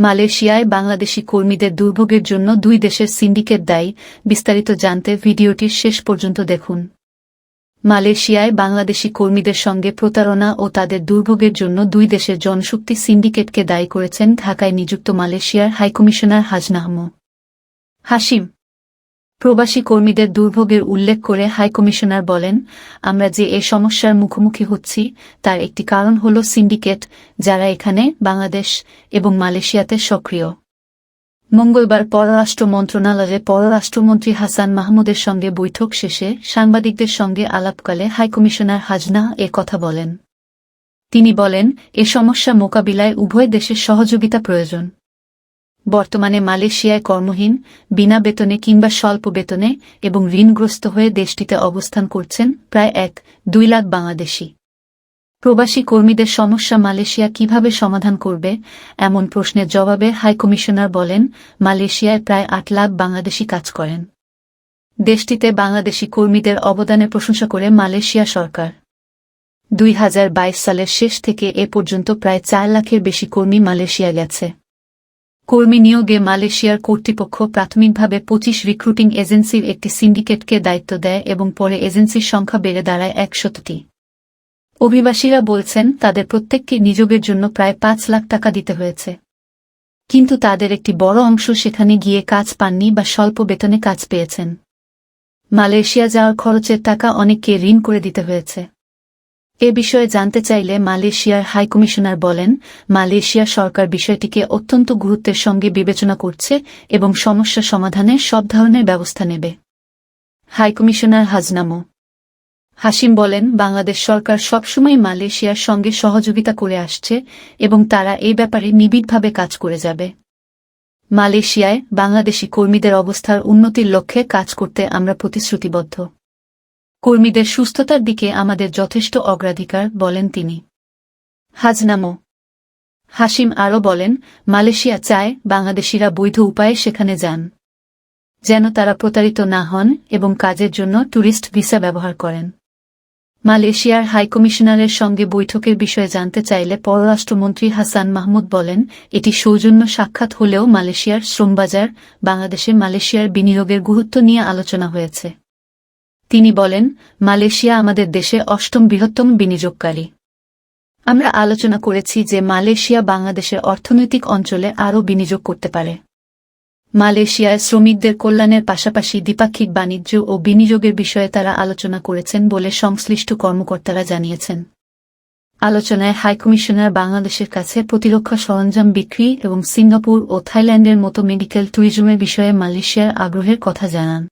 মালয়েশিয়ায় বাংলাদেশি কর্মীদের দুর্ভোগের জন্য দুই দেশের সিন্ডিকেট দায়ী, বিস্তারিত জানতে ভিডিওটির শেষ পর্যন্ত দেখুন। মালয়েশিয়ায় বাংলাদেশি কর্মীদের সঙ্গে প্রতারণা ও তাদের দুর্ভোগের জন্য দুই দেশের জনশক্তি সিন্ডিকেটকে দায়ী করেছেন ঢাকায় নিযুক্ত মালয়েশিয়ার হাইকমিশনার হাজনাহমো। হাসিম প্রবাসী কর্মীদের দুর্ভোগের উল্লেখ করে হাইকমিশনার বলেন, আমরা যে এ সমস্যার মুখোমুখি হচ্ছি, তার একটি কারণ হল সিন্ডিকেট, যারা এখানে বাংলাদেশ এবং মালয়েশিয়াতে সক্রিয়। মঙ্গলবার পররাষ্ট্র মন্ত্রণালয়ে পররাষ্ট্রমন্ত্রী হাসান মাহমুদের সঙ্গে বৈঠক শেষে সাংবাদিকদের সঙ্গে আলাপকালে হাইকমিশনার হাজনা এ কথা বলেন। তিনি বলেন, এ সমস্যা মোকাবিলায় উভয় দেশের সহযোগিতা প্রয়োজন। বর্তমানে মালয়েশিয়ায় কর্মহীন, বিনা বেতনে কিংবা স্বল্প বেতনে এবং ঋণগ্রস্ত হয়ে দেশটিতে অবস্থান করছেন প্রায় এক, দুই লাখ বাংলাদেশি। প্রবাসী কর্মীদের সমস্যা মালয়েশিয়া কীভাবে সমাধান করবে? এমন প্রশ্নের জবাবে হাইকমিশনার বলেন, মালয়েশিয়ায় প্রায় আট লাখ বাংলাদেশি কাজ করেন। দেশটিতে বাংলাদেশি কর্মীদের অবদানের প্রশংসা করে মালয়েশিয়া সরকার। দুই হাজার বাইশ সালের শেষ থেকে এ পর্যন্ত প্রায় চার লাখের বেশি কর্মী মালয়েশিয়া গেছে। কর্মী নিয়োগে মালয়েশিয়ার কর্তৃপক্ষ প্রাথমিকভাবে পঁচিশ রিক্রুটিং এজেন্সির একটি সিন্ডিকেটকে দায়িত্ব দেয় এবং পরে এজেন্সির সংখ্যা বেড়ে দাঁড়ায় একশতটি। অভিবাসীরা বলছেন, তাদের প্রত্যেককে নিযোগের জন্য প্রায় পাঁচ লাখ টাকা দিতে হয়েছে। কিন্তু তাদের একটি বড় অংশ সেখানে গিয়ে কাজ পাননি বা স্বল্প বেতনে কাজ পেয়েছেন। মালয়েশিয়া যাওয়ার খরচের টাকা অনেককে ঋণ করে দিতে হয়েছে। এ বিষয়ে জানতে চাইলে মালয়েশিয়ার হাইকমিশনার বলেন, মালয়েশিয়া সরকার বিষয়টিকে অত্যন্ত গুরুত্বের সঙ্গে বিবেচনা করছে এবং সমস্যা সমাধানে সব ধরনের ব্যবস্থা নেবে। হাইকমিশনার হাজনামো। হাসিম বলেন, বাংলাদেশ সরকার সবসময় মালয়েশিয়ার সঙ্গে সহযোগিতা করে আসছে এবং তারা এই ব্যাপারে নিবিড়ভাবে কাজ করে যাবে। মালয়েশিয়ায় বাংলাদেশি কর্মীদের অবস্থার উন্নতির লক্ষ্যে কাজ করতে আমরা প্রতিশ্রুতিবদ্ধ। কর্মীদের সুস্থতার দিকে আমাদের যথেষ্ট অগ্রাধিকার বলেন তিনি। হাজনামো। হাসিম আরও বলেন, মালয়েশিয়া চায় বাংলাদেশিরা বৈধ উপায়ে সেখানে যান, যেন তারা প্রতারিত না হন এবং কাজের জন্য ট্যুরিস্ট ভিসা ব্যবহার করেন। মালয়েশিয়ার হাইকমিশনারের সঙ্গে বৈঠকের বিষয়ে জানতে চাইলে পররাষ্ট্রমন্ত্রী হাসান মাহমুদ বলেন, এটি সৌজন্য সাক্ষাৎ হলেও মালয়েশিয়ার শ্রমবাজার বাংলাদেশে মালয়েশিয়ার বিনিয়োগের গুরুত্ব নিয়ে আলোচনা হয়েছে। তিনি বলেন, মালয়েশিয়া আমাদের দেশে অষ্টম বৃহত্তম বিনিয়োগকারী। আমরা আলোচনা করেছি যে মালয়েশিয়া বাংলাদেশের অর্থনৈতিক অঞ্চলে আরও বিনিয়োগ করতে পারে। মালয়েশিয়ায় শ্রমিকদের কল্যাণের পাশাপাশি দ্বিপাক্ষিক বাণিজ্য ও বিনিয়োগের বিষয়ে তারা আলোচনা করেছেন বলে সংশ্লিষ্ট কর্মকর্তারা জানিয়েছেন। আলোচনায় হাইকমিশনার বাংলাদেশের কাছে প্রতিরক্ষা সরঞ্জাম বিক্রি এবং সিঙ্গাপুর ও থাইল্যান্ডের মতো মেডিকেল ট্যুরিজমের বিষয়ে মালয়েশিয়ার আগ্রহের কথা জানান।